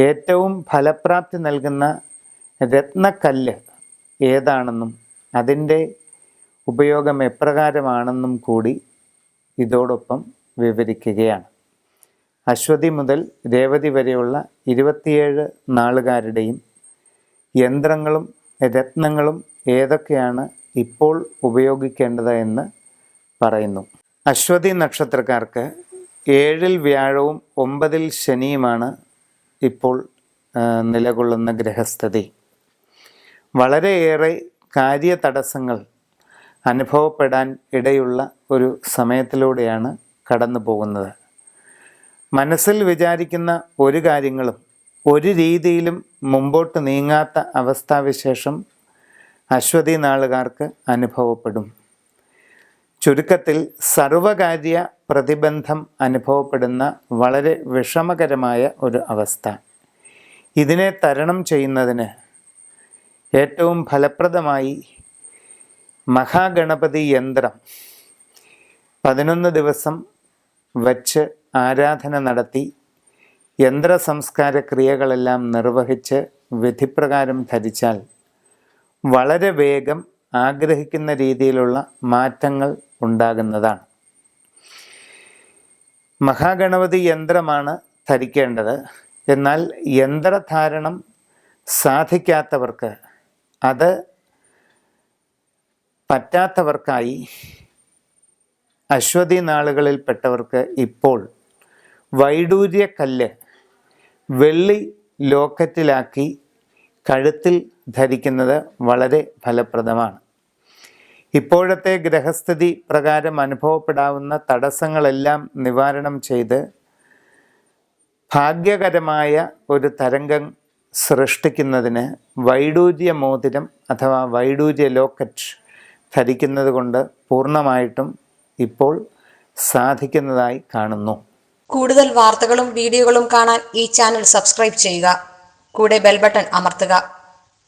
ഏറ്റവും ഫലപ്രാപ്തി നൽകുന്ന രത്നക്കല്ല് ഏതാണെന്നും അതിന്റെ ഉപയോഗം എപ്രകാരമാണെന്നും കൂടി ഇതോടൊപ്പം വിവരിക്കുകയാണ്. അശ്വതി മുതൽ രേവതി വരെയുള്ള ഇരുപത്തിയേഴ് നാളുകാരുടെയും യന്ത്രങ്ങളും രത്നങ്ങളും ഏതൊക്കെയാണ് ഇപ്പോൾ ഉപയോഗിക്കേണ്ടത് എന്ന് പറയുന്നു. അശ്വതി നക്ഷത്രക്കാർക്ക് ഏഴിൽ വ്യാഴവും ഒമ്പതിൽ ശനിയുമാണ് ഇപ്പോൾ നിലകൊള്ളുന്ന ഗ്രഹസ്ഥിതി വളരെയേറെ കാര്യ തടസ്സങ്ങൾ അനുഭവപ്പെടാൻ ഇടയുള്ള ഒരു സമയത്തിലൂടെയാണ് കടന്നു പോകുന്നത് മനസ്സിൽ വിചാരിക്കുന്ന ഒരു കാര്യങ്ങളും ഒരു രീതിയിലും മുമ്പോട്ട് നീങ്ങാത്ത അവസ്ഥാവിശേഷം അശ്വതി നാളുകാർക്ക് അനുഭവപ്പെടും. ചുരുക്കത്തിൽ സർവകാര്യ പ്രതിബന്ധം അനുഭവപ്പെടുന്ന വളരെ വിഷമകരമായ ഒരു അവസ്ഥ. ഇതിനെ തരണം ചെയ്യുന്നതിന് ഏറ്റവും ഫലപ്രദമായി മഹാഗണപതി യന്ത്രം പതിനൊന്ന് ദിവസം വച്ച് ആരാധന നടത്തി യന്ത്ര സംസ്കാര ക്രിയകളെല്ലാം നിർവഹിച്ച് വിധിപ്രകാരം ധരിച്ചാൽ വളരെ വേഗം ആഗ്രഹിക്കുന്ന രീതിയിലുള്ള മാറ്റങ്ങൾ ഉണ്ടാകുന്നതാണ്. മഹാഗണപതി യന്ത്രമാണ് ധരിക്കേണ്ടത്. എന്നാൽ യന്ത്രധാരണം സാധിക്കാത്തവർക്ക് അത് പറ്റാത്തവർക്കായി അശ്വതി നാളുകളിൽപ്പെട്ടവർക്ക് ഇപ്പോൾ വൈഡൂര്യക്കല്ല് വെള്ളി ലോക്കറ്റിലാക്കി കഴുത്തിൽ ധരിക്കുന്നത് വളരെ ഫലപ്രദമാണ്. ഇപ്പോഴത്തെ ഗ്രഹസ്ഥിതി പ്രകാരം അനുഭവപ്പെടാവുന്ന തടസ്സങ്ങളെല്ലാം നിവാരണം ചെയ്ത് ഭാഗ്യകരമായ ഒരു തരംഗം സൃഷ്ടിക്കുന്നതിന് വൈഡൂര്യ മോതിരം അഥവാ വൈഡൂര്യ ലോക്കറ്റ് ധരിക്കുന്നത് കൊണ്ട് പൂർണമായിട്ടും ഇപ്പോൾ സാധിക്കുന്നതായി കാണുന്നു. കൂടുതൽ വാർത്തകളും വീഡിയോകളും കാണാൻ ഈ ചാനൽ സബ്സ്ക്രൈബ് ചെയ്യുക. കൂടെ ബെൽബട്ടൺ അമർത്തുക.